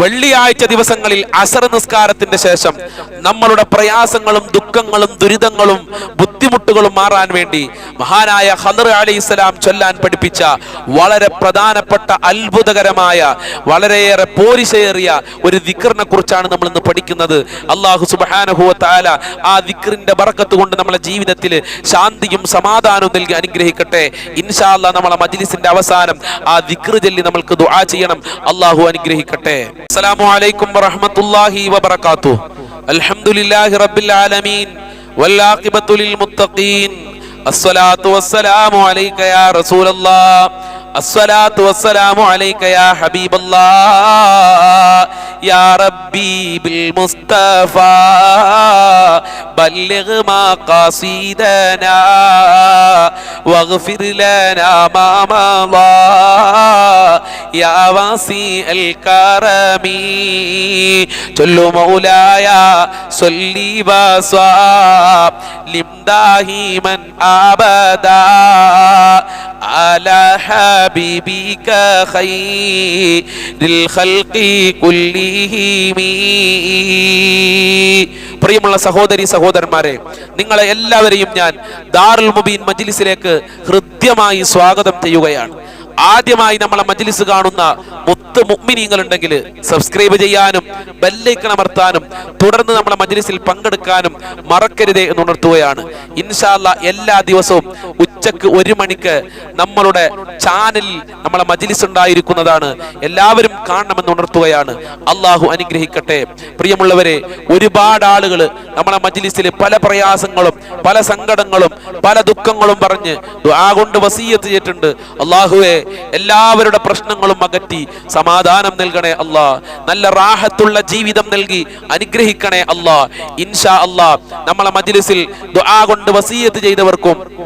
വെള്ളിയാഴ്ച ദിവസങ്ങളിൽ അസർ നിസ്കാരത്തിന്റെ ശേഷം നമ്മളുടെ പ്രയാസങ്ങളും ദുഃഖങ്ങളും ദുരിതങ്ങളും ബുദ്ധിമുട്ടുകളും മാറാൻ വേണ്ടി മഹാനായ ഹദർ അലി ഇസ്ലാം ചൊല്ലാൻ പഠിപ്പിച്ച വളരെ പ്രധാനപ്പെട്ട അത്ഭുതകരമായ വളരെയേറെ പോരിശേറിയ ഒരു ദിക്കറിനെ കുറിച്ചാണ് നമ്മൾ ഇന്ന് പഠിക്കുന്നത് അള്ളാഹു സുബാനഹുവ താല ആ ദിക്കറിന്റെ ബറക്കത്ത് കൊണ്ട് നമ്മളെ ജീവിതത്തിൽ ശാന്തിയും സമാധാനവും നൽകി അനുഗ്രഹിക്കട്ടെ. ഇൻഷാല്ല നമ്മളെ മജ്ലിസിന്റെ അവസാനം ആ ദിക്ർ ചൊല്ലി നമ്മൾക്ക് ദുആ ചെയ്യണം. അള്ളാഹു അനുഗ്രഹിക്കട്ടെ. السلام عليكم ورحمة الله وبركاته الحمد لله رب العالمين والعاقبة للمتقين الصلاة والسلام عليك يا رسول الله അസ്സലാത്തു വസ്സലാമു അലൈക യാ ഹബീബല്ലാ യാ റബ്ബി മുസ്തഫ ബല്ലിഗ് മാ ഖാസീദനാ വഗ്ഫിർ ലനാ മാ യാ വാസി അൽ കറമി ചൊല്ലു മൗലായ സല്ലി വസ്വാ ലിംദാഹി മൻ ആബദാ على حبيبك خير الخلق كلهم പ്രിയമുള്ള സഹോദരി സഹോദരന്മാരെ നിങ്ങളെ എല്ലാവരെയും ഞാൻ ദാറുൽ മുബീൻ മജ്ലിസിലേക്ക് ഹൃദ്യമായി സ്വാഗതം ചെയ്യുകയാണ് ആദ്യമായി നമ്മളെ മജ്ലിസ് കാണുന്ന മുത്ത് മുഗ്മിനീങ്ങൾ ഉണ്ടെങ്കിൽ സബ്സ്ക്രൈബ് ചെയ്യാനും ബെല്ലൈക്കൺ അമർത്താനും തുടർന്ന് നമ്മളെ മജ്ലിസിൽ പങ്കെടുക്കാനും മറക്കരുതേ എന്ന് ഉണർത്തുകയാണ്. ഇൻഷാല്ല എല്ലാ ദിവസവും ഉച്ചയ്ക്ക് ഒരു മണിക്ക് നമ്മളുടെ ചാനലിൽ നമ്മളെ മജ്ലിസ് ഉണ്ടായിരിക്കുന്നതാണ്. എല്ലാവരും കാണണമെന്ന് ഉണർത്തുകയാണ്. അള്ളാഹു അനുഗ്രഹിക്കട്ടെ. പ്രിയമുള്ളവരെ ഒരുപാട് ആളുകൾ നമ്മളെ മജ്ലിസിൽ പല പ്രയാസങ്ങളും പല സങ്കടങ്ങളും പല ദുഃഖങ്ങളും പറഞ്ഞ് ആ കൊണ്ട് വസീയത്ത് ചെയ്തിട്ടുണ്ട്. അള്ളാഹുവെ എല്ലാവരുടെ പ്രശ്നങ്ങളും അകറ്റി സമാധാനം നൽകണേ അല്ലാ. നല്ല റാഹത്തുള്ള ജീവിതം നൽകി അനുഗ്രഹിക്കണേ അല്ലാ. ഇൻഷാ അല്ലാ. നമ്മളെ മജിലിസിൽ ദുആ കൊണ്ട് വസീയത്ത് ചെയ്തവർക്കും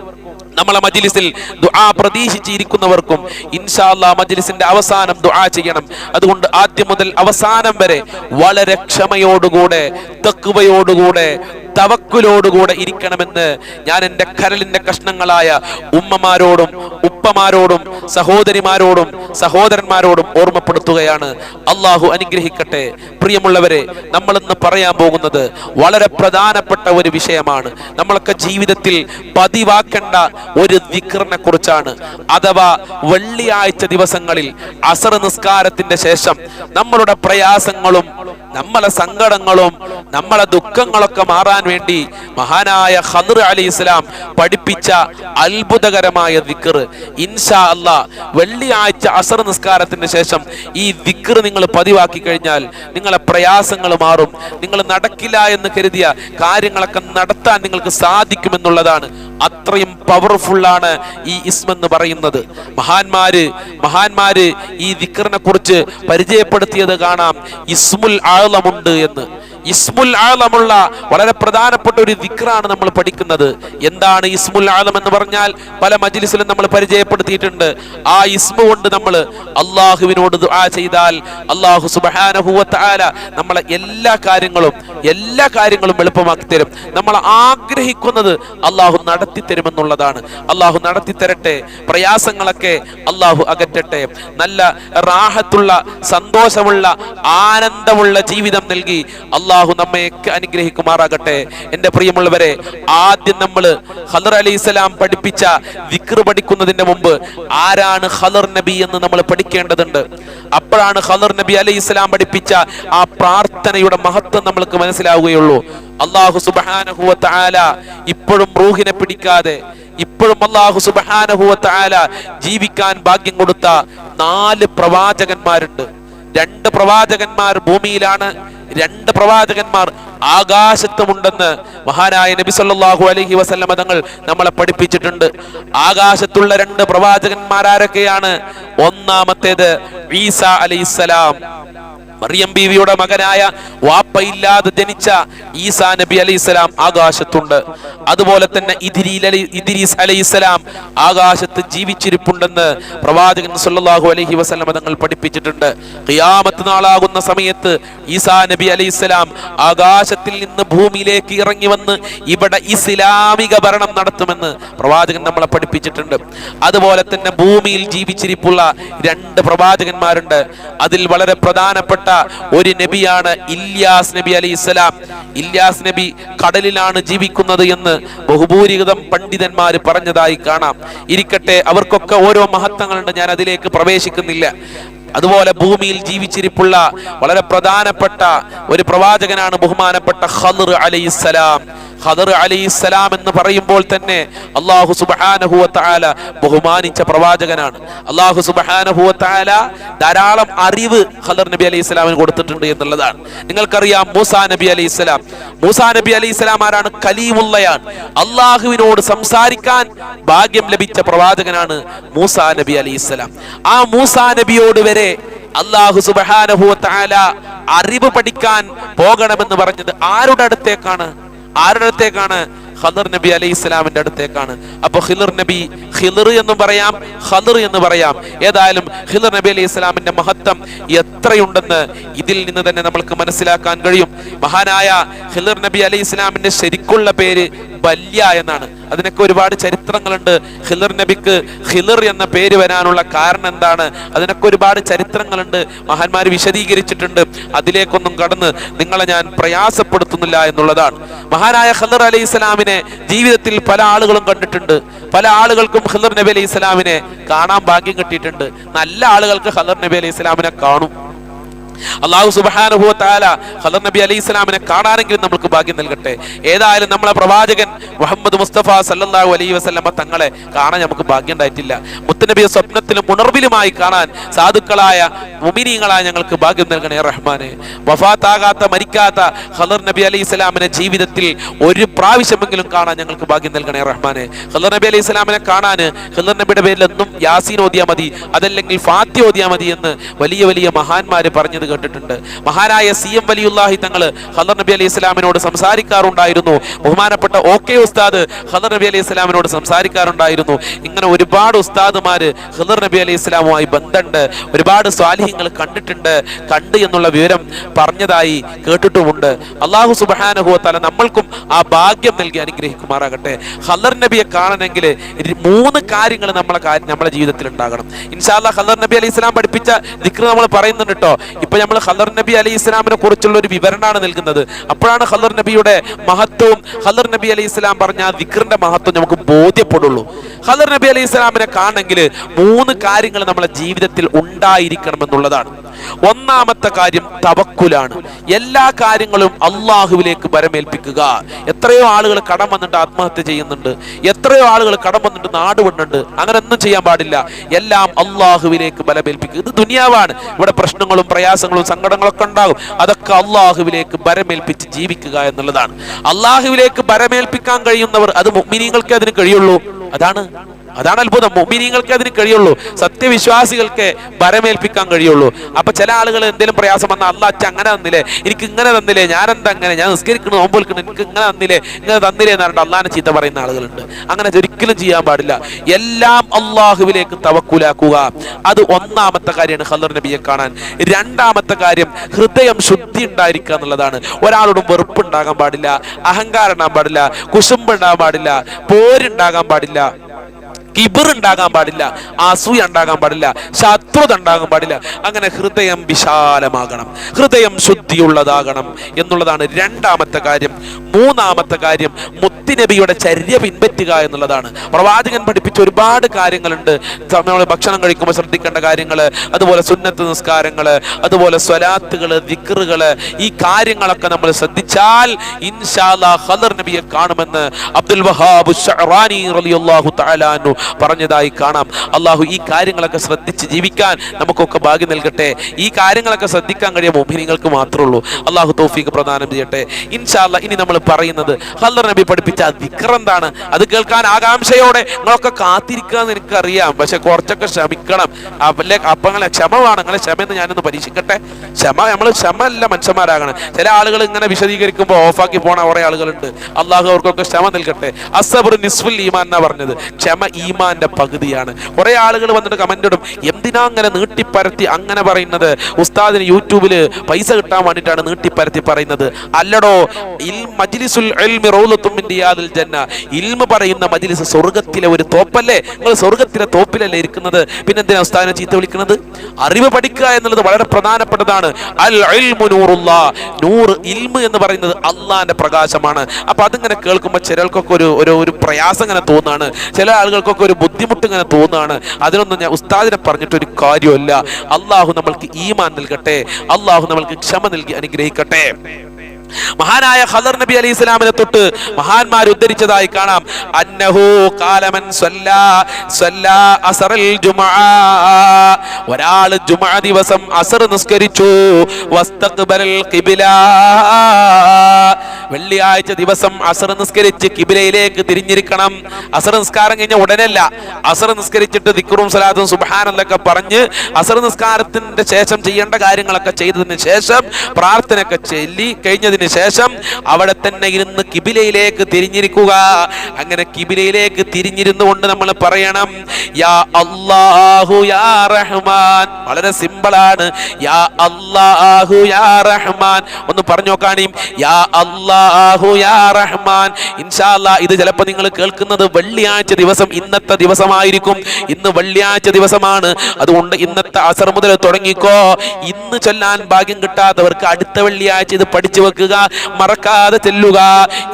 നമ്മളെ മജ്ലിസിൽ ദുആ പ്രതീക്ഷിച്ചിരിക്കുന്നവർക്കും ഇൻഷാ മജിലിസിന്റെ അവസാനം ദുആ ചെയ്യണം. അതുകൊണ്ട് ആദ്യം മുതൽ അവസാനം വരെ വളരെ ക്ഷമയോടുകൂടെ തക്കുവയോടുകൂടെ തവക്കുലോടുകൂടെ ഇരിക്കണമെന്ന് ഞാൻ എന്റെ കരലിന്റെ കഷ്ണങ്ങളായ ഉമ്മമാരോടും ഉപ്പമാരോടും സഹോദരിമാരോടും സഹോദരന്മാരോടും ഓർമ്മപ്പെടുത്തുകയാണ്. അള്ളാഹു അനുഗ്രഹിക്കട്ടെ. പ്രിയമുള്ളവരെ നമ്മൾ ഇന്ന് പറയാൻ പോകുന്നത് വളരെ പ്രധാനപ്പെട്ട ഒരു വിഷയമാണ്. നമ്മളൊക്കെ ജീവിതത്തിൽ പതിവാക്കേണ്ട ഒരു ദിക്റിനെ കുറിച്ചാണ്. അഥവാ വെള്ളിയാഴ്ച ദിവസങ്ങളിൽ അസർ നിസ്കാരത്തിന്റെ ശേഷം നമ്മളുടെ പ്രയാസങ്ങളും നമ്മളെ സങ്കടങ്ങളും നമ്മളെ ദുഃഖങ്ങളൊക്കെ മാറാൻ വേണ്ടി മഹാനായ ഹദർ അലി ഇസ്ലാം പഠിപ്പിച്ച അത്ഭുതകരമായ ദിക്കർ ഇൻഷാ അല്ല വെള്ളിയാഴ്ച അസർ നിസ്കാരത്തിന് ശേഷം ഈ ദിക്കർ നിങ്ങൾ പതിവാക്കി കഴിഞ്ഞാൽ നിങ്ങളെ പ്രയാസങ്ങൾ മാറും. നിങ്ങൾ നടക്കില്ല എന്ന് കരുതിയ കാര്യങ്ങളൊക്കെ നടത്താൻ നിങ്ങൾക്ക് സാധിക്കുമെന്നുള്ളതാണ്. അത്രയും പവർഫുള്ളാണ് ഈ ഇസ്മ എന്ന് പറയുന്നത്. മഹാന്മാര് മഹാന്മാര് ഈ ദിക്റിനെ കുറിച്ച് പരിചയപ്പെടുത്തിയത് കാണാം. ഇസ്മുൽ ആളമുണ്ട് എന്ന്. ഇസ്മുൽ ആലമുള്ള വളരെ പ്രധാനപ്പെട്ട ഒരു ദിക്റാണ് നമ്മൾ പഠിക്കുന്നത്. എന്താണ് ഇസ്മുൽ ആലം എന്ന് പറഞ്ഞാൽ പല മജ്ലിസിലും നമ്മൾ പരിചയപ്പെടുത്തിയിട്ടുണ്ട്. ആ ഇസ്മു കൊണ്ട് നമ്മൾ അള്ളാഹുവിനോട് ദുആ ചെയ്താൽ അള്ളാഹു തആല നമ്മളെ എല്ലാ കാര്യങ്ങളും എല്ലാ കാര്യങ്ങളും എളുപ്പമാക്കി തരും. നമ്മൾ ആഗ്രഹിക്കുന്നത് അള്ളാഹു നടത്തി തരുമെന്നുള്ളതാണ് അള്ളാഹു നടത്തി തരട്ടെ പ്രയാസങ്ങളൊക്കെ അള്ളാഹു അകറ്റട്ടെ. നല്ല റാഹത്തുള്ള സന്തോഷമുള്ള ആനന്ദമുള്ള ജീവിതം നൽകി അള്ളാഹു നമ്മയൊക്കെ അനുഗ്രഹിക്കുമാറാകട്ടെ. എന്റെ പ്രിയമുള്ളവരെ ആദ്യം നമ്മൾ ഹലർ അലി ഇസ്ലാം പഠിപ്പിച്ച വിക്ർ പഠിക്കുന്നതിന്റെ മുമ്പ് ആരാണ് ഹലർ നബി എന്ന് നമ്മൾ പഠിക്കേണ്ടതുണ്ട്. അപ്പോഴാണ് ഹലർ നബി അലി ഇസ്ലാം പഠിപ്പിച്ച ആ പ്രാർത്ഥനയുടെ മഹത്വം നമ്മൾക്ക് മനസ്സിലാവുകയുള്ളൂ. അള്ളാഹു സുബാനഹുവ താല ഇപ്പോഴും റൂഹിനെ പിടിക്കാതെ ഇപ്പോഴും അള്ളാഹു സുബാനഹുവ താല ജീവിക്കാൻ ഭാഗ്യം കൊടുത്ത നാല് പ്രവാചകന്മാരുണ്ട്. രണ്ട് പ്രവാചകന്മാർ ഭൂമിയിലാണ് രണ്ട് പ്രവാചകന്മാർ ആകാശത്തുമുണ്ടെന്ന് മഹാനായ നബി സല്ലാഹു അലഹി വസല്ലമ തങ്ങൾ നമ്മളെ പഠിപ്പിച്ചിട്ടുണ്ട്. ആകാശത്തുള്ള രണ്ട് പ്രവാചകന്മാരാരൊക്കെയാണ്? ഒന്നാമത്തേത് ഈസ അലൈഹിസ്സലാം. മറിയം ബീവിയുടെ മകനായ വാപ്പയില്ലാതെ ജനിച്ച ഈസാ നബി അലൈഹി സ്വലാം ആകാശത്തുണ്ട്. അതുപോലെ തന്നെ ഇദിരീസ് അലി അലൈഹി ആകാശത്ത് ജീവിച്ചിരിപ്പുണ്ടെന്ന് പ്രവാചകൻ സല്ലല്ലാഹു അലൈഹി വസല്ലം തങ്ങൾ പഠിപ്പിച്ചിട്ടുണ്ട്. ഖിയാമത്ത് നാളാകുന്ന സമയത്ത് ഈസാ നബി അലൈഹി സ്വലാം ആകാശത്തിൽ നിന്ന് ഭൂമിയിലേക്ക് ഇറങ്ങി വന്ന് ഇവിടെ ഇസ്ലാമിക ഭരണം നടത്തുമെന്ന് പ്രവാചകൻ നമ്മളെ പഠിപ്പിച്ചിട്ടുണ്ട്. അതുപോലെ തന്നെ ഭൂമിയിൽ ജീവിച്ചിരിപ്പുള്ള രണ്ട് പ്രവാചകന്മാരുണ്ട്. അതിൽ വളരെ പ്രധാനപ്പെട്ട ഒരു നബിയാണ് ഇല്യാസ് നബി അലി ഇസ്ലാം ഇല്യാസ് നബി കടലിലാണ് ജീവിക്കുന്നത് എന്ന് ബഹുഭൂരിഗതം പണ്ഡിതന്മാർ പറഞ്ഞതായി കാണാം. ഇരിക്കട്ടെ അവർക്കൊക്കെ ഓരോ മഹത്വങ്ങളുണ്ട് ഞാൻ അതിലേക്ക് പ്രവേശിക്കുന്നില്ല. അതുപോലെ ഭൂമിയിൽ ജീവിച്ചിരിപ്പുള്ള വളരെ പ്രധാനപ്പെട്ട ഒരു പ്രവാചകനാണ് ബഹുമാനപ്പെട്ട ഖദർ അലൈഹിസ്സലാം. ഖദർ അലൈഹിസ്സലാം എന്ന് പറയുമ്പോൾ തന്നെ അള്ളാഹു സുബ്ഹാനഹു ബഹുമാനിച്ച പ്രവാചകനാണ്. അള്ളാഹു സുബ്ഹാനഹു ധാരാളം അറിവ് ഖദർ നബി അലൈഹി സ്വലാമിന് കൊടുത്തിട്ടുണ്ട് എന്നുള്ളതാണ്. നിങ്ങൾക്കറിയാം മൂസാ നബി അലൈഹി സ്വലാം മൂസാ നബി അലൈഹി സ്വലാം ആരാണ്? കലീമുള്ളയാണ് അള്ളാഹുവിനോട് സംസാരിക്കാൻ ഭാഗ്യം ലഭിച്ച പ്രവാചകനാണ് മൂസാ നബി അലൈഹി സ്വലാം ആ മൂസാ നബിയോട് വരെ അള്ളാഹു സുബ്ഹാനഹു വതആല അറിവ് പഠിക്കാൻ പോകണമെന്ന് പറഞ്ഞത് ആരുടെ അടുത്തേക്കാണ്? ആരുടെ അടുത്തേക്കാണ്? ഖദർ നബി അലൈഹി ഇസ്ലാമിന്റെ അടുത്തേക്കാണ്. അപ്പൊ ഖിലർ നബി ഖിലർ എന്ന് പറയാം ഖദർ എന്ന് പറയാം. ഏതായാലും ഖിലർ നബി അലൈഹി ഇസ്ലാമിന്റെ മഹത്വം എത്രയുണ്ടെന്ന് ഇതിൽ നിന്ന് തന്നെ നമ്മൾക്ക് മനസ്സിലാക്കാൻ കഴിയും. മഹാനായ ഖിലർ നബി അലൈഹി ഇസ്ലാമിന്റെ ശരിക്കുള്ള പേര് ബല്യ എന്നാണ്. അതിനൊക്കെ ഒരുപാട് ചരിത്രങ്ങളുണ്ട്. ഹിലർ നബിക്ക് ഹിലർ എന്ന പേര് വരാനുള്ള കാരണം എന്താണ്? അതിനൊക്കെ ഒരുപാട് ചരിത്രങ്ങളുണ്ട്. മഹാന്മാർ വിശദീകരിച്ചിട്ടുണ്ട്. അതിലേക്കൊന്നും കടന്ന് നിങ്ങളെ ഞാൻ പ്രയാസപ്പെടുത്തുന്നില്ല എന്നുള്ളതാണ്. മഹാനായ ഹിലർ അലൈഹി ഇസ്ലാമിനെ ജീവിതത്തിൽ പല ആളുകളും കണ്ടിട്ടുണ്ട്. പല ആളുകൾക്കും ഹിലർ നബി അലൈഹി ഇസ്ലാമിനെ കാണാൻ ഭാഗ്യം കിട്ടിയിട്ടുണ്ട്. നല്ല ആളുകൾക്ക് ഹിലർ നബി അലൈഹി ഇസ്ലാമിനെ കാണും. അള്ളാഹു സുബാനുഭവ ഖദർ നബി അലൈഹി ഇസ്ലാമിനെ കാണാനെങ്കിലും നമുക്ക് ഭാഗ്യം നൽകട്ടെ. ഏതായാലും നമ്മളെ പ്രവാചകൻ മുഹമ്മദ് മുസ്തഫ സല്ലാഹു അലൈഹി വസ്ലമ തങ്ങളെ കാണാൻ നമുക്ക് ഭാഗ്യം ഉണ്ടായിട്ടില്ല. മുത്തനബിയെ സ്വപ്നത്തിലും ഉണർവിലുമായി കാണാൻ സാധുക്കളായ മുമിനീങ്ങളായ ഞങ്ങൾക്ക് ഭാഗ്യം നൽകണേ റഹ്മാനെ. വഫാത്താകാത്ത മരിക്കാത്ത ഹലർ നബി അലൈഹി ഇസ്ലാമിനെ ജീവിതത്തിൽ ഒരു പ്രാവശ്യമെങ്കിലും കാണാൻ ഞങ്ങൾക്ക് ഭാഗ്യം നൽകണേ റഹ്മാനെ. ഹലർ നബി അലൈഹി ഇസ്ലാമിനെ കാണാൻ ഹലർ നബിയുടെ പേരിൽ എന്നും യാസീൻ ഓതിയാ മതി അതല്ലെങ്കിൽ ഫാത്തി ഓതിയാ മതി എന്ന് വലിയ വലിയ മഹാന്മാര് പറഞ്ഞത് കേട്ടിട്ടുണ്ട്. മഹാനായ സി എം വലിയുല്ലാഹി തങ്ങൾ ഹദർ നബി അലൈഹി ഇസ്ലാമിനോട് സംസാരിക്കാറുണ്ടായിരുന്നു. ബഹുമാനപ്പെട്ട ഒ കെ ഉസ്താദ് ഹദർ നബി അലൈഹി ഇസ്ലാമിനോട് സംസാരിക്കാറുണ്ടായിരുന്നു. ഇങ്ങനെ ഒരുപാട് ഉസ്താദുമാർ ഹദർ നബി അലൈഹി ഇസ്ലാമുമായി ബന്ധമുണ്ട് ഒരുപാട് സ്വാലിഹ്യങ്ങൾ കണ്ടിട്ടുണ്ട്. കണ്ട് എന്നുള്ള വിവരം പറഞ്ഞതായി കേട്ടിട്ടുമുണ്ട്. അള്ളാഹു സുബാനുഹുവ തല നമ്മൾക്കും ആ ഭാഗ്യം നൽകി അനുഗ്രഹിക്കുമാറാകട്ടെ. ഹദർ നബിയെ കാണണമെങ്കിൽ മൂന്ന് കാര്യങ്ങൾ നമ്മളെ നമ്മളെ ജീവിതത്തിൽ ഉണ്ടാകണം. ഇൻഷാല്ല ഹദർ നബി അലൈഹി ഇസ്ലാം പഠിപ്പിച്ച ദിക്ർ നമ്മൾ പറയുന്നുണ്ട് കേട്ടോ ഇപ്പൊ നമ്മൾ ഹദർ നബി അലി ഇസ്ലാമിനെ കുറിച്ചുള്ള ഒരു വിവരണമാണ് നൽകുന്നത്. അപ്പോഴാണ് ഹദർ നബിയുടെ മഹത്വവും ഹദർ നബി അലി ഇസ്ലാം പറഞ്ഞ ആ ദിക്റിന്റെ മഹത്വം നമുക്ക് ബോധ്യപ്പെടുള്ളൂ. ഹദർ നബി അലി ഇസ്ലാമിനെ കാണണമെങ്കിൽ മൂന്ന് കാര്യങ്ങൾ നമ്മളെ ജീവിതത്തിൽ ഉണ്ടായിരിക്കണം എന്നുള്ളതാണ്. ഒന്നാമത്തെ കാര്യം തവക്കുലാണ്. എല്ലാ കാര്യങ്ങളും അള്ളാഹുവിലേക്ക് പരമേൽപ്പിക്കുക എത്രയോ ആളുകൾ കടം വന്നിട്ട് ആത്മഹത്യ ചെയ്യുന്നുണ്ട്. എത്രയോ ആളുകൾ കടം വന്നിട്ട് നാട് വിടുന്നുണ്ട്. അങ്ങനെ ഒന്നും ചെയ്യാൻ പാടില്ല. എല്ലാം അള്ളാഹുവിലേക്ക് ബലമേൽപ്പിക്കുക. ഇത് ദുനിയാവാണ്. ഇവിടെ പ്രശ്നങ്ങളും പ്രയാസങ്ങളും സങ്കടങ്ങളൊക്കെ ഉണ്ടാകും. അതൊക്കെ അള്ളാഹുവിലേക്ക് ബരമേൽപ്പിച്ച് ജീവിക്കുക എന്നുള്ളതാണ്. അള്ളാഹുവിലേക്ക് ബരമേൽപ്പിക്കാൻ കഴിയുന്നവർ അത് മുഗ്മിനീങ്ങൾക്ക് അതിന് കഴിയുള്ളൂ. അതാണ് അതാണ് അത്ഭുതം. മൊമിനിങ്ങൾക്ക് അതിന് കഴിയുള്ളൂ. സത്യവിശ്വാസികൾക്ക് ഭരമേൽപ്പിക്കാൻ കഴിയുള്ളൂ. അപ്പൊ ചില ആളുകൾ എന്തെങ്കിലും പ്രയാസം വന്നാൽ അല്ല അച്ഛ അങ്ങനെ തന്നില്ലേ? എനിക്ക് ഇങ്ങനെ തന്നില്ലേ? ഞാൻ എന്താ അങ്ങനെ? ഞാൻ നിസ്കരിക്കണം നോമ്പ് വിൽക്കണം എനിക്ക് ഇങ്ങനെ തന്നില്ലേ? ഇങ്ങനെ തന്നില്ലേ? എന്ന് പറഞ്ഞിട്ട് അള്ളാനെ ചീത്ത പറയുന്ന ആളുകളുണ്ട്. അങ്ങനെ ഒരിക്കലും ചെയ്യാൻ പാടില്ല. എല്ലാം അള്ളാഹുവിലേക്ക് തവക്കൂലാക്കുക. അത് ഒന്നാമത്തെ കാര്യമാണ് ഹലർ നബിയെ കാണാൻ. രണ്ടാമത്തെ കാര്യം ഹൃദയം ശുദ്ധി ഉണ്ടായിരിക്കുക എന്നുള്ളതാണ്. ഒരാളോടും വെറുപ്പ് ഉണ്ടാകാൻ പാടില്ല അഹങ്കാരം ഉണ്ടാകാൻ പാടില്ല കുശുമ്പ് ഉണ്ടാകാൻ പാടില്ല പോരുണ്ടാകാൻ പാടില്ല. കിബിർ ഉണ്ടാകാൻ പാടില്ല അസൂയ ഉണ്ടാകാൻ പാടില്ല ശത്രുത ഉണ്ടാകാൻ പാടില്ല. അങ്ങനെ ഹൃദയം വിശാലമാകണം ഹൃദയം ശുദ്ധിയുള്ളതാകണം എന്നുള്ളതാണ് രണ്ടാമത്തെ കാര്യം. മൂന്നാമത്തെ കാര്യം മുത്തിനബിയുടെ ചര്യ പിൻപറ്റുക എന്നുള്ളതാണ്. പ്രവാചകൻ പഠിപ്പിച്ച ഒരുപാട് കാര്യങ്ങളുണ്ട്. നമ്മൾ ഭക്ഷണം കഴിക്കുമ്പോൾ ശ്രദ്ധിക്കേണ്ട കാര്യങ്ങൾ അതുപോലെ സുന്നത്ത് നിസ്കാരങ്ങൾ അതുപോലെ സ്വലാത്തുകൾ ദിക്റുകൾ ഈ കാര്യങ്ങളൊക്കെ നമ്മൾ ശ്രദ്ധിച്ചാൽ ഇൻഷാല്ലാ ഖദർ നബിയെ കാണുമെന്ന് അബ്ദുൽ വഹാബ് ഷഅറാനി റളിയല്ലാഹു തആല അൻഹു പറഞ്ഞതായി കാണാം. അള്ളാഹു ഈ കാര്യങ്ങളൊക്കെ ശ്രദ്ധിച്ച് ജീവിക്കാൻ നമുക്കൊക്കെ ഭാഗ്യം നൽകട്ടെ. ഈ കാര്യങ്ങളൊക്കെ ശ്രദ്ധിക്കാൻ കഴിയ മോഹിനികൾക്ക് മാത്രമേ ഉള്ളൂ അള്ളാഹു തോഫീക്ക് പ്രദാനം ചെയ്യട്ടെ. ഇൻഷാല്ല ഇനി നമ്മൾ പറയുന്നത് ഹല്ലർ നബി പഠിപ്പിച്ച ദിക്ർ എന്താണ്? അത് കേൾക്കാൻ ആകാംക്ഷയോടെ നിങ്ങളൊക്കെ കാത്തിരിക്കുക എന്ന് എനിക്കറിയാം. പക്ഷെ കുറച്ചൊക്കെ ക്ഷമിക്കണം അല്ലേ അപ്പൊ നിങ്ങളെ ക്ഷമ വേണം നിങ്ങളെ ക്ഷമ എന്ന് ഞാനൊന്ന് പരീക്ഷിക്കട്ടെ. ക്ഷമ നമ്മൾ ക്ഷമ അല്ല മനുഷ്യന്മാരാകണം. ചില ആളുകൾ ഇങ്ങനെ വിശദീകരിക്കുമ്പോൾ ഓഫാക്കി പോണ കുറെ ആളുകളുണ്ട്. അള്ളാഹു അവർക്കൊക്കെ ക്ഷമ നൽകട്ടെ. അസബർ നിസ്ഫുൽ ഈമാൻ എന്നാ പറഞ്ഞത്. ക്ഷമ ഈമാന്റെ പകുതിയാണ്. കുറെ ആളുകൾ വന്നിട്ട് കമന്റ് ഇടും. എന്തിനാ അങ്ങനെ നീട്ടിപ്പരത്തി അങ്ങനെ പറയുന്നത്? ഉസ്താദിന് യൂട്യൂബിൽ പൈസ കിട്ടാൻ വേണ്ടിയിട്ടാണ് നീട്ടിപ്പരത്തി പറയുന്നത്. അല്ലടോ മജ്ലിസുൽ ജന്ന. ഇൽമ പറയുന്ന മജ്ലിസ് സ്വർഗത്തിലെ ഒരു തോപ്പല്ലേ? നിങ്ങൾ സ്വർഗത്തിലെ തോപ്പിലല്ലേ ഇരിക്കുന്നത്? പിന്നെ എന്തിനാ ഉസ്താദിനെ ചീത്ത വിളിക്കുന്നത്? അറിവ് പഠിക്കുക എന്നുള്ളത് വളരെ പ്രധാനപ്പെട്ടതാണ്. അൽ നൂറ് ഇൽമു എന്ന് പറയുന്നത് അള്ളാന്റെ പ്രകാശമാണ്. അപ്പൊ അതിങ്ങനെ കേൾക്കുമ്പോൾ ചിലർക്കൊക്കെ ഒരു ഒരു പ്രയാസം ഇങ്ങനെ തോന്നാണ്. ചില ആളുകൾക്കൊക്കെ ഒരു ബുദ്ധിമുട്ട് ഇങ്ങനെ തോന്നുകയാണ് അതിനൊന്നും ഞാൻ ഉസ്താദിനെ പറഞ്ഞിട്ട് ഒരു കാര്യമല്ല അള്ളാഹു നമ്മൾക്ക് ഈമാൻ നൽകട്ടെ. അള്ളാഹു നമ്മൾക്ക് ക്ഷമ നൽകി അനുഗ്രഹിക്കട്ടെ. മഹാനായ ഖദർ നബി അലൈഹി ഇസ്ലാമിനെ തൊട്ട് മഹാന്മാർ ഉദ്ധരിച്ചതായി കാണാം. അന്നഹു ജുമുഅ ദിവസം അസർ നിസ്കരിച്ചു. വസ്തഖ്ബലൽ ഖിബ്ല. വെള്ളിയാഴ്ച ദിവസം അസർ നിസ്കരിച്ച് കിബിലയിലേക്ക് തിരിഞ്ഞിരിക്കണം. അസർ നിസ്കാരം കഴിഞ്ഞ ഉടനല്ല. അസർ നിസ്കരിച്ചിട്ട് ദിക്റും സലാത്തും സുബാനെന്നൊക്കെ പറഞ്ഞ് അസർ നിസ്കാരത്തിന്റെ ശേഷം ചെയ്യേണ്ട കാര്യങ്ങളൊക്കെ ചെയ്തതിന് ശേഷം പ്രാർത്ഥനയൊക്കെ ചൊല്ലി കഴിഞ്ഞതിന് ശേഷം അവിടെ തന്നെ ഇരുന്ന് കിബിലയിലേക്ക് തിരിഞ്ഞിരിക്കുക. അങ്ങനെ കിബിലയിലേക്ക് തിരിഞ്ഞിരുന്നു കൊണ്ട് നമ്മൾ പറയണം യാ അല്ലാഹു യാ റഹ്മാൻ. വളരെ സിമ്പിളാണ്. യാ അല്ലാഹു യാ റഹ്മാൻ. ഒന്ന് പറഞ്ഞു നോക്കാണീം. യാ അല്ലാഹു യാ റഹ്മാൻ. ഇത് ചിലപ്പോൾ നിങ്ങൾ കേൾക്കുന്നത് വെള്ളിയാഴ്ച ദിവസം ഇന്നത്തെ ദിവസമായിരിക്കും. ഇന്ന് വെള്ളിയാഴ്ച ദിവസമാണ്. അതുകൊണ്ട് ഇന്നത്തെ അസർ മുതൽ തുടങ്ങിക്കോ. ഇന്ന് ചൊല്ലാൻ ഭാഗ്യം കിട്ടാത്തവർക്ക് അടുത്ത വെള്ളിയാഴ്ച ഇത് പഠിച്ചു വെക്കുക മറക്കാതെ ചെല്ലുക.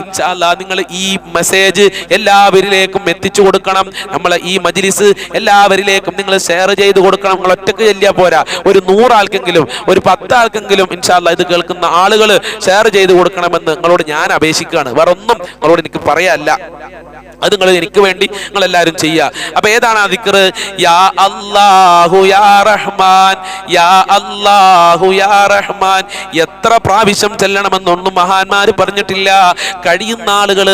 ഇൻഷാ അല്ലാ നിങ്ങൾ ഈ മെസ്സേജ് എല്ലാവരിലേക്കും എത്തിച്ചു കൊടുക്കണം. നമ്മളെ ഈ മജിലിസ് എല്ലാവരിലേക്കും നിങ്ങൾ ഷെയർ ചെയ്ത് കൊടുക്കണം. നിങ്ങൾ ഒറ്റയ്ക്ക് ചെല്ലിയാൽ പോരാ. ഒരു നൂറാൾക്കെങ്കിലും ഒരു പത്താൾക്കെങ്കിലും ഇൻഷാല്ല ഇത് കേൾക്കുന്ന ആളുകൾ ഷെയർ ചെയ്ത് കൊടുക്കണമെന്ന് നിങ്ങളോട് ഞാൻ അപേക്ഷിക്കുകയാണ്. വേറെ ഒന്നും നിങ്ങളോട് എനിക്ക് പറയാല്ല അത് നിങ്ങൾ എനിക്ക് വേണ്ടി നിങ്ങൾ എല്ലാവരും ചെയ്യുക അപ്പൊ ഏതാണ് ദിക്റ്? യാ അല്ലാഹു യാ റഹ്മാൻ യാ അല്ലാഹു യാ റഹ്മാൻ. എത്ര പ്രാവശ്യം ചെല്ലണമെന്നൊന്നും മഹാന്മാര് പറഞ്ഞിട്ടില്ല. കഴിയുന്ന ആളുകൾ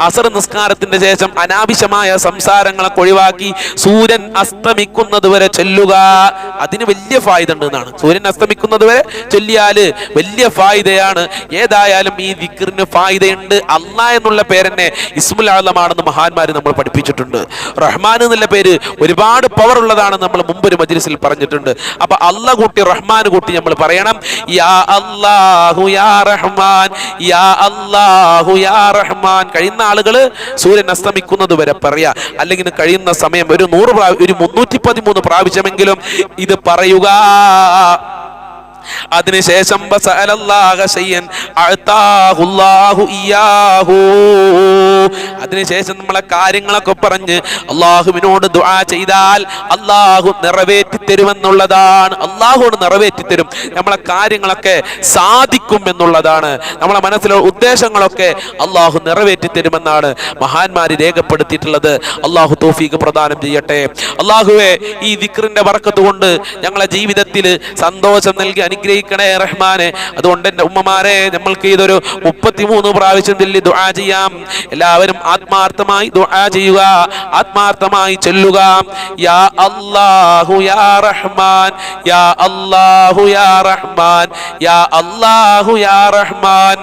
അസർ നിസ്കാരത്തിന്റെ ശേഷം അനാവശ്യമായ സംസാരങ്ങളൊക്കെ ഒഴിവാക്കി സൂര്യൻ അസ്തമിക്കുന്നത് വരെ ചെല്ലുക. അതിന് വലിയ ഫായ്ദ ഉണ്ട് എന്നാണ്. സൂര്യൻ അസ്തമിക്കുന്നത് വരെ ചൊല്ലിയാൽ വലിയ ഫായ്ദയാണ്. ഏതായാലും ഈ ദിക്റിന് ഫായ്ദയുണ്ട്. അല്ല എന്നുള്ള പേരെന്നെ ഇസ്മുൽ ആളമാണെന്ന് മഹാന്മാർ നമ്മൾ പഠിപ്പിച്ചിട്ടുണ്ട്. റഹ്മാൻ എന്നുള്ള പേര് ഒരുപാട് പവർ ഉള്ളതാണ് നമ്മൾ മുമ്പ് ഒരു മജ്ലിസിൽ പറഞ്ഞിട്ടുണ്ട്. അപ്പൊ അല്ല കൂട്ടി റഹ്മാൻ കൂട്ടി നമ്മൾ പറയണം. യാ അല്ലാഹു യാ റഹ്മാൻ യാ അല്ലാഹു യാ റഹ്മാൻ. കഴിയുന്ന ആളുകൾ സൂര്യൻ അസ്തമിക്കുന്നത് വരെ പറയാ. അല്ലെങ്കിൽ കഴിയുന്ന സമയം ഒരു നൂറ് പ്രാവ- ഒരു മുന്നൂറ്റി പതിമൂന്ന് പ്രാവശ്യമെങ്കിലും ഇത് പറയുക. അതിനുശേഷം. അതിനുശേഷം നമ്മളെ കാര്യങ്ങളൊക്കെ പറഞ്ഞ് അള്ളാഹുവിനോട് ദുആ ചെയ്താൽ അള്ളാഹു നിറവേറ്റി തരുമെന്നുള്ളതാണ് അള്ളാഹുവിനോട് നിറവേറ്റി തരും നമ്മളെ കാര്യങ്ങളൊക്കെ സാധിക്കും എന്നുള്ളതാണ്. നമ്മളെ മനസ്സിലെ ഉദ്ദേശങ്ങളൊക്കെ അള്ളാഹു നിറവേറ്റി തരുമെന്നാണ് മഹാന്മാര് രേഖപ്പെടുത്തിയിട്ടുള്ളത്. അള്ളാഹു തോഫീക്ക് പ്രദാനം ചെയ്യട്ടെ. അള്ളാഹുവെ ഈ ദിക്റിന്റെ വറക്കത്തുകൊണ്ട് ഞങ്ങളെ ജീവിതത്തിൽ സന്തോഷം നൽകി അനുഗ്രഹിക്കണേ റഹ്മാനെ. അതുകൊണ്ട് എന്റെ ഉമ്മമാരെ നമ്മൾക്ക് ഇതൊരു മുപ്പത്തിമൂന്ന് പ്രാവശ്യം ദില്ലി ദുആ ചെയ്യാം. എല്ലാവരും ആത്മാർത്ഥമായി ദുആ ചെയ്യുക ആത്മാർത്ഥമായി ചൊല്ലുക. യാ അല്ലാഹു യാ റഹ്മാൻ യാ അല്ലാഹു യാ റഹ്മാൻ യാ അല്ലാഹു യാ റഹ്മാൻ.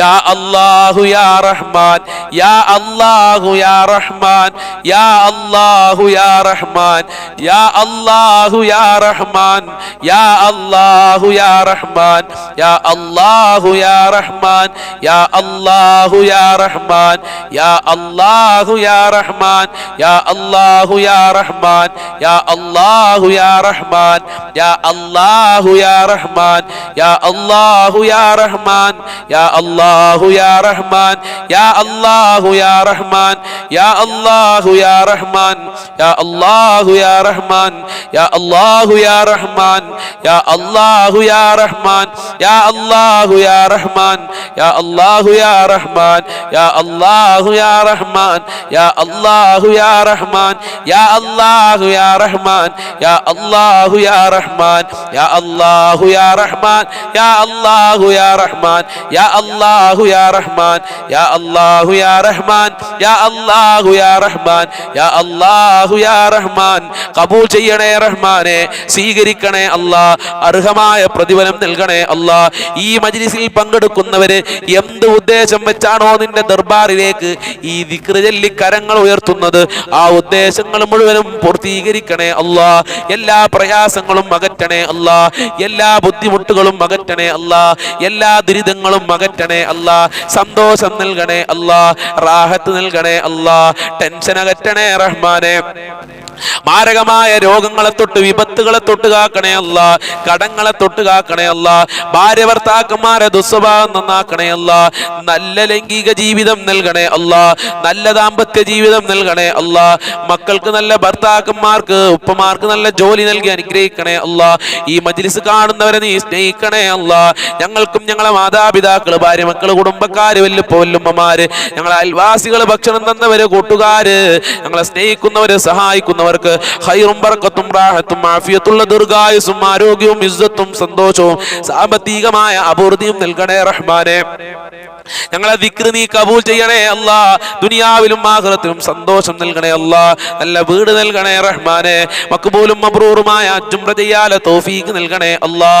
യാ അല്ലാഹു യാ റഹ്മാൻ യാ അല്ലാഹു യാ റഹ്മാൻ യാ അല്ലാഹു യാ റഹ്മാൻ യാ അല്ലാഹു യാ റഹ്മാൻ യാ അല്ലാഹു യാ റഹ്മാൻ യാ അല്ലാഹു യാ റഹ്മാൻ യാ അല്ലാഹു യാ റഹ്മാൻ യാ അല്ലാഹു യാ റഹ്മാൻ യാ അല്ലാഹു യാ റഹ്മാൻ യാ അല്ലാഹു യാ റഹ്മാൻ യാ അല്ലാഹു യാ റഹ്മാൻ യാ അല്ലാഹു യാ റഹ്മാൻ യാ അള്ളാഹു യാ റഹ്മാൻ യാ അള്ളാഹു യാ റഹ്മാൻ യാ അള്ളാഹു യാ റഹ്മാൻ യാ അള്ളാഹു യാ റഹ്മാൻ യാ അള്ളാഹു യാ റഹ്മാൻ യാ അള്ളാഹു യാ റഹ്മാൻ യാ അള്ളാഹു യാ റഹ്മാൻ യാ അള്ളാഹു യാ റഹ്മാൻ യാ അള്ളാഹു യാ റഹ്മാൻ യാ അള്ളാഹു യാ റഹ്മാൻ യാ അള്ളാഹു യാ റഹ്മാൻ യാ അള്ളാഹു യാ റഹ്മാൻ യാ അള്ളാഹു യാ റഹ്മാൻ യാ അള്ളാഹു യാ റഹ്മാൻ യാ അല്ലാഹു യാ റഹ്മാൻ യാ അല്ലാഹു യാ റഹ്മാൻ യാ അല്ലാഹു യാ റഹ്മാൻ യാ അല്ലാഹു യാ റഹ്മാൻ കബൂൽ ചെയ്യണേ റഹ്മാനെ സ്വീകരിക്കണേ അല്ലാ അർഹമായ പ്രതിഫലം നൽകണേ അല്ലാ. ഈ മജ്ലിസിൽ പങ്കെടുക്കുന്നവര് എന്ത് ഉദ്ദേശം വെച്ചാണോ നിന്റെ ദർബാറിലേക്ക് ഈ വിക്രചല്ലി കരങ്ങൾ ഉയർത്തുന്നത്? ആ ഉദ്ദേശങ്ങൾ മുഴുവനും പൂർത്തീകരിക്കണേ അല്ലാ. എല്ലാ പ്രയാസങ്ങളും അകറ്റണേ അല്ലാ. എല്ലാ ബുദ്ധിമുട്ടുകളും അകറ്റണേ അല്ലാ. എല്ലാ ദുരിതങ്ങളും അകറ്റ അകറ്റണേ അല്ല സന്തോഷം നൽകണേ അല്ല റാഹത്ത് നൽകണേ അല്ല ടെൻഷൻ അകറ്റണേ റഹ്മാനെ. മാരകമായ രോഗങ്ങളെ തൊട്ട് വിപത്തുകളെ തൊട്ട് കാക്കണേ അല്ല കടങ്ങളെ തൊട്ട് കാക്കണേ അല്ല ഭാര്യ ഭർത്താക്കന്മാരെ ദുസ്വഭാവം നന്നാക്കണേ അല്ല നല്ല ലൈംഗിക ജീവിതം നൽകണേ അല്ല നല്ല ദാമ്പത്യ ജീവിതം നൽകണേ അല്ല മക്കൾക്ക് നല്ല ഭർത്താക്കന്മാർക്ക് ഉപ്പമാർക്ക് നല്ല ജോലി നൽകി അനുഗ്രഹിക്കണേ അല്ല ഈ മജ്ലിസ് കാണുന്നവരെ നീ സ്നേഹിക്കണേ അല്ല ഞങ്ങൾക്കും ഞങ്ങളെ മാതാപിതാക്കൾ ഭാര്യ മക്കൾ കുടുംബക്കാര് വല്ലുപ്പ വല്ലുമ്മമാര് ഞങ്ങളെ അയൽവാസികൾ ഭക്ഷണം തന്നവര് കൂട്ടുകാര് ഞങ്ങളെ സ്നേഹിക്കുന്നവര് സഹായിക്കുന്നവർക്ക് ഹൈറും ബർക്കത്തും റാഹത്തും ആഫിയത്തുള്ള ദീർഘായുസും ആരോഗ്യവും ഇസ്സത്തും സന്തോഷവും സാമ്പത്തികമായ അപൂർത്തിയും നൽകണേ റഹ്മാനെ. ഞങ്ങളെ ദിക്ർ നീ കബൂൽ ചെയ്യണേ അല്ല. ദുനിയാവിലും ആഖിറത്തിലും സന്തോഷം നൽകണേ അല്ല. നല്ല വീട് നൽകണേ റഹ്മാനെ. മക്ബൂലും മബ്രൂറുമായ ജുംറ ചെയ്യാല തോഫീക്ക് നൽകണേ അല്ലാ.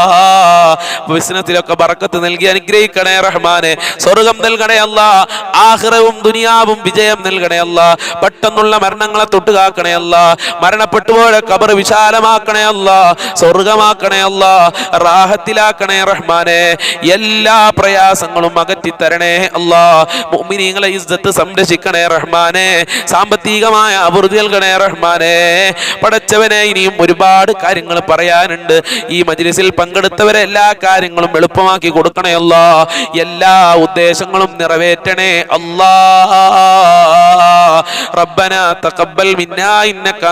ബിസിനത്തിലൊക്കെ ബറക്കത്ത് നൽകി അനുഗ്രഹിക്കണേ റഹ്മാനെ. സ്വർഗം നൽകണേ അല്ല. ആഹ്റവും ദുനിയാവും വിജയം നൽകണേ അല്ല. പെട്ടെന്നുള്ള മരണങ്ങളെ തൊട്ട് കാക്കണേ അല്ല. മരണപ്പെട്ടുപോയ കബർ വിശാലമാക്കണേ അല്ല സ്വർഗമാക്കണേ അല്ല റാഹത്തിലാക്കണേ റഹ്മാനെ എല്ലാ പ്രയാസങ്ങളും അകറ്റി തരണേ അല്ല മുഅ്മിനീങ്ങളെ ഇസ്സത്ത് സംരക്ഷിക്കണേ റഹ്മാനെ സാമ്പത്തികമായ അഭിവൃദ്ധി നൽകണേ റഹ്മാനെ. പടച്ചവനെ ഇനിയും ഒരുപാട് കാര്യങ്ങൾ പറയാനുണ്ട്. ഈ മജ്ലിസിൽ പങ്കെടുത്തവരെ എല്ലാ കാര്യങ്ങളും എളുപ്പമാക്കി കൊടുക്കണേ അല്ല എല്ലാ ഉദ്ദേശങ്ങളും നിറവേറ്റണേ അല്ലാ. റബ്ബന തഖബ്ബൽ മിന്നാ ഇന്നക